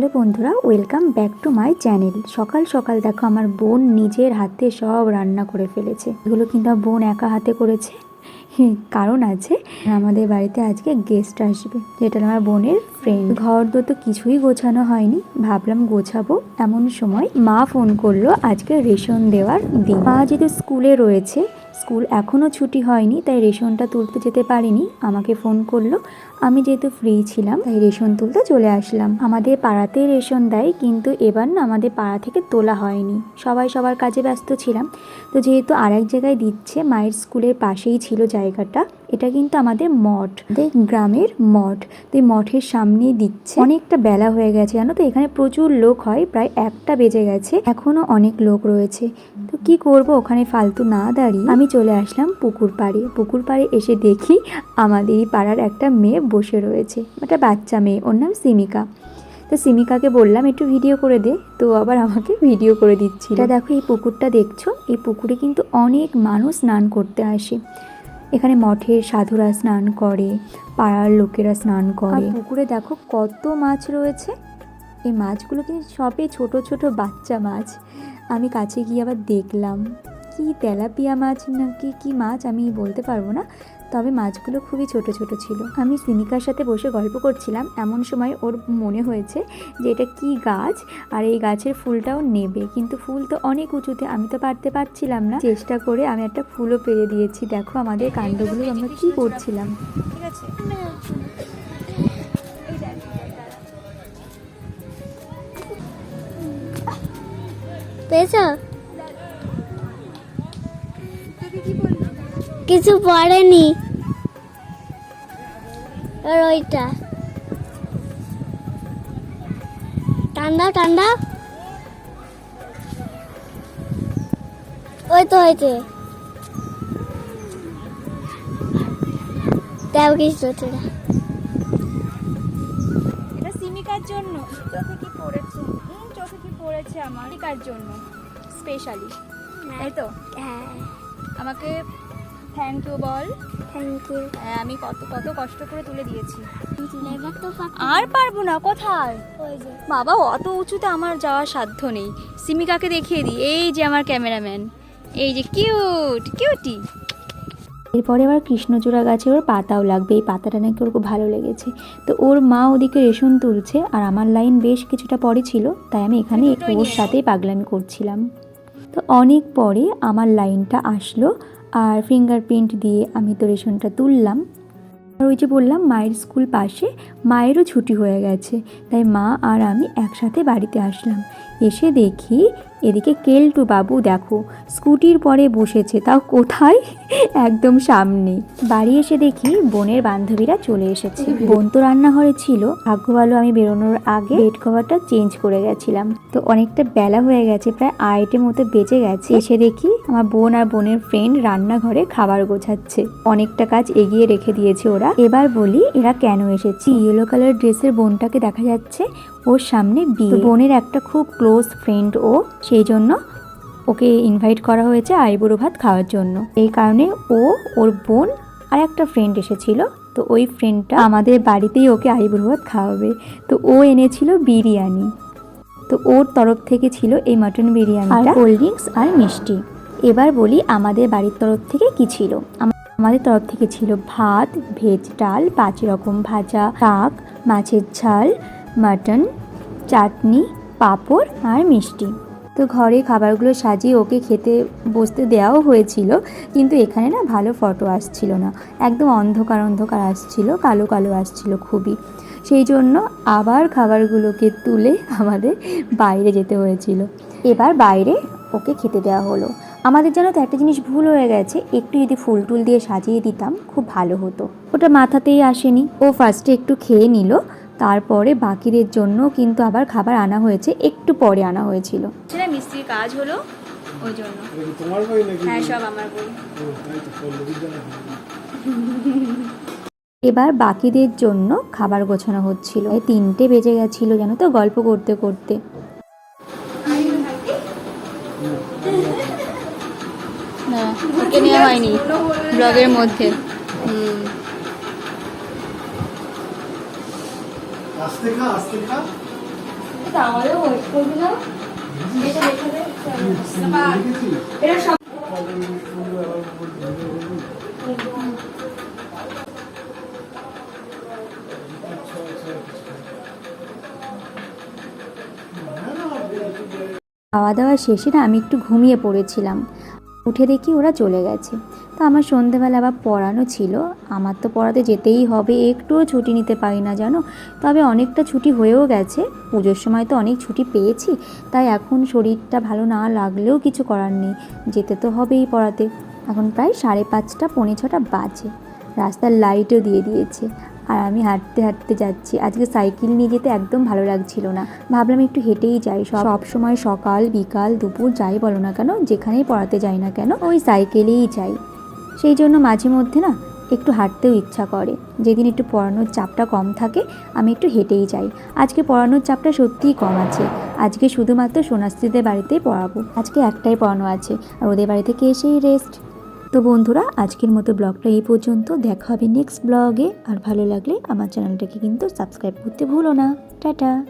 Hello বন্ধুরা, welcome back to my channel. সকাল সকাল দেখো আমার বোন নিজের হাতে সব রান্না করে ফেলেছে। এগুলো কিন্তু বোন একা হাতে করেছে। কারণ আছে? আমাদের বাড়িতে আজকে গেস্ট আসবে। যেটা আমার বোনের ফ্রেন্ড ঘর দো তো কিছুই গোছানো হয়নি। ভাবলাম গোছাবো। এমন সময় মা ফোন করল আজকে রেশন দেওয়ার দিন। মা যেহেতু স্কুলে রয়েছে স্কুল এখনও ছুটি হয়নি, তাই রেশনটা তুলতে যেতে পারিনি। আমাকে ফোন করল। আমি যেহেতু ফ্রি ছিলাম, তাই রেশন তুলতে চলে আসলাম। আমাদের পাড়াতেই রেশন দেয়, কিন্তু এবার না আমাদের পাড়া থেকে তোলা হয়নি। সবাই সবার কাজে ব্যস্ত ছিলাম। তো যেহেতু আরেক জায়গায় দিচ্ছে, মায়ের স্কুলের পাশেই ছিল জায়গাটা, এটা কিন্তু আমাদের মঠ। গ্রামের মঠ। তো এই মঠের সামনেই দিচ্ছে। অনেকটা বেলা হয়ে গেছে, জানো তো? এখানে প্রচুর লোক হয়, প্রায় একটা বেজে গেছে। এখনও অনেক লোক রয়েছে। তো কি করব? ওখানে ফালতু না দাঁড়িয়ে আমি চলে আসলাম পুকুর পাড়ে। পুকুর পাড়ে এসে দেখি আমাদেরই পাড়ার একটা মেয়ে বসে রয়েছে। একটা বাচ্চা মেয়ে, ওর নাম সিমিকা। তো সিমিকাকে বললাম, একটু ভিডিও করে দে। তো আবার আমাকে ভিডিও করে দিচ্ছি এটা দেখো, এই পুকুরটা দেখছ? এই পুকুরে কিন্তু অনেক মানুষ স্নান করতে আসে। এখানে মঠের সাধুরা স্নান করে, পাড়ার লোকেরা স্নান করে। পুকুরে দেখো কত মাছ রয়েছে। এই মাছগুলো কিন্তু সবই ছোট ছোট বাচ্চা মাছ। আমি কাছে গিয়ে আবার দেখলাম। কি তেলাপিয়া মাছ নাকি কি মাছ আমি বলতে পারব না, তবে মাছগুলো খুবই ছোট ছোট ছিল। আমি সিমিকার সাথে বসে গল্প করছিলাম, এমন সময় ওর মনে হয়েছে যে এটা কি গাছ, আর এই গাছের ফুলটাও নেবে। কিন্তু ফুল তো অনেক উঁচুতে, আমি তো পারতে পারছিলাম না। চেষ্টা করে আমি একটা ফুলও পেরে দিয়েছি। দেখো আমাদের কাণ্ডগুলো আমরা কি করছিলাম। ঠিক আছে। কিছু পড়েনি। আর ওইটা ঠান্ডা ঠান্ডা ওই তো হয়েছে দেও কিছু তোরা এটা সিমিকার জন্য। চোখে কি পড়েছে? চোখে কি পড়েছে আমার? সিমিকার জন্য স্পেশালি তাই তো? হ্যাঁ। আমাকে থ্যাংক ইউ বল। থ্যাংক ইউ হ্যাঁ, আমি কত কত কষ্ট করে তুলে দিয়েছি। আর পারব না কোথায়? বাবা অত উঁচুতে আমার যাওয়ার সাধ্য নেই। সিমিকাকে দেখিয়ে দিই এই যে আমার ক্যামেরাম্যান। এই যে কিউট কিউটি। এরপরে আবার কৃষ্ণচূড়া গাছে ওর পাতাও লাগবে এই পাতাটা নাকি ওর খুব ভালো লেগেছে। তো ওর মা ওদিকে রেশন তুলছে আর আমার লাইন বেশ কিছুটা পরে ছিল তাই আমি এখানে ওর সাথেই পাগলামি করছিলাম। তো অনেক পরে আমার লাইনটা আসলো আর ফিঙ্গারপ্রিন্ট দিয়ে আমি তো রেশনটা তুললাম। আর ওই যে বললাম, মায়ের স্কুল পাশে মায়েরও ছুটি হয়ে গেছে। তাই মা আর আমি একসাথে বাড়িতে আসলাম। এসে দেখি এদিকে কেলটু বাবু, দেখো, স্কুটির পরে বসেছে, তাও কোথায়? একদম সামনে। বাড়ি এসে দেখি বোনের বান্ধবীরা চলে এসেছে। বোন তো রান্নাঘরে ছিল ভাগ্য ভালো আমি বেরোনোর আগে বেড কভারটা চেঞ্জ করে গেছিলাম। তো অনেকটা বেলা হয়ে গেছে, প্রায় আড়াইটের মতো বেঁচে গেছে। এসে দেখি আমার বোন আর বোনের ফ্রেন্ড রান্নাঘরে খাবার গোছাচ্ছে। অনেকটা কাজ এগিয়ে রেখে দিয়েছে ওরা। এবার বলি, এরা কেন এসেছি? ইয়েলো কালার ড্রেসের বোনটাকে দেখা যাচ্ছে ওর সামনে বিয়ে। বোনের একটা খুব ক্লোজ ফ্রেন্ড ও সেই জন্য ওকে ইনভাইট করা হয়েছে আইবুড়ো ভাত খাওয়ার জন্য। এই কারণে ও ওর বোন আর একটা ফ্রেন্ড এসেছিল। তো ওই ফ্রেন্ডটা আমাদের বাড়িতেই ওকে আইবুড়ো ভাত খাওয়াবে। তো ও এনেছিল বিরিয়ানি। তো ওর তরফ থেকে ছিল এই মাটন বিরিয়ানি আর কোল্ড ড্রিঙ্কস আর মিষ্টি। এবার বলি আমাদের বাড়ির তরফ থেকে কি ছিল? আমাদের তরফ থেকে ছিল ভাত ভেজ ডাল পাঁচ রকম ভাজা শাক মাছের ঝাল মাটন, চাটনি, পাঁপড় আর মিষ্টি। তো ঘরে খাবারগুলো সাজিয়ে ওকে খেতে বসতে দেওয়াও হয়েছিল, কিন্তু এখানে না ভালো ফটো আসছিল না। একদম অন্ধকার অন্ধকার আসছিল, কালো কালো আসছিল খুবই। সেই জন্য আবার খাবারগুলোকে তুলে আমাদের বাইরে যেতে হয়েছিল। এবার বাইরে ওকে খেতে দেওয়া হলো। আমাদের যেন তো একটা জিনিস ভুল হয়ে গেছে, একটু যদি ফুল টুল দিয়ে সাজিয়ে দিতাম খুব ভালো হতো। ওটা মাথাতেই আসেনি। ও ফার্স্টে একটু খেয়ে নিল তারপরে বাকিদের জন্য কিন্তু আবার খাবার আনা হয়েছে একটু পরে আনা হয়েছিল। সেটা মিস্ত্রির কাজ হলো ওই জন্য। হ্যাঁ সব আমার বই। এবার বাকিদের জন্য খাবার গোছানো হচ্ছিল। এই তিনটে বেজে গেছিল জানো তো গল্প করতে করতে। না নেওয়া হয়নি ব্লগের মধ্যে। হুম। আস্তে খা আস্তে খা। তো ওয়েট করবি না। এটা দেখে দে এটা সব খাওয়া দাওয়া শেষে না আমি একটু ঘুমিয়ে পড়েছিলাম। উঠে দেখি ওরা চলে গেছে। তো আমার সন্ধেবেলা আবার পড়ানো ছিল। আমার তো পড়াতে যেতেই হবে, একটুও ছুটি নিতে পারি না, জানো? তবে অনেকটা ছুটি হয়েও গেছে। পুজোর সময় তো অনেক ছুটি পেয়েছি, তাই এখন শরীরটা ভালো না লাগলেও কিছু করার নেই। যেতে তো হবেই পড়াতে। এখন প্রায় সাড়ে পাঁচটা, পৌনে ছটা বাজে। রাস্তার লাইটও দিয়ে দিয়েছে। আর আমি হাঁটতে হাঁটতে যাচ্ছি। আজকে সাইকেল নিয়ে যেতে একদম ভালো লাগছিল না। ভাবলাম একটু হেঁটেই যাই। সব সময় সকাল, বিকাল, দুপুর যাই বলো না কেন, যেখানেই পড়াতে যাই না কেন, ওই সাইকেলেই যাই। সেই জন্য মাঝে মধ্যে না একটু হাঁটতেও ইচ্ছা করে। যেদিন একটু পড়ানোর চাপটা কম থাকে, আমি একটু হেঁটেই যাই। আজকে পড়ানোর চাপটা সত্যিই কম আছে। আজকে শুধুমাত্র সোনাশ্রীদের বাড়িতেই পড়াবো। আজকে একটাই পড়ানো আছে। আর ওদের বাড়ি থেকে এসেই রেস্ট তো বন্ধুরা, আজকের মতো ব্লগটা এই পর্যন্ত। দেখা হবে নেক্সট ব্লগে। আর ভালো লাগলে আমার চ্যানেলটাকে কিন্তু সাবস্ক্রাইব করতে ভুলো না। টাটা।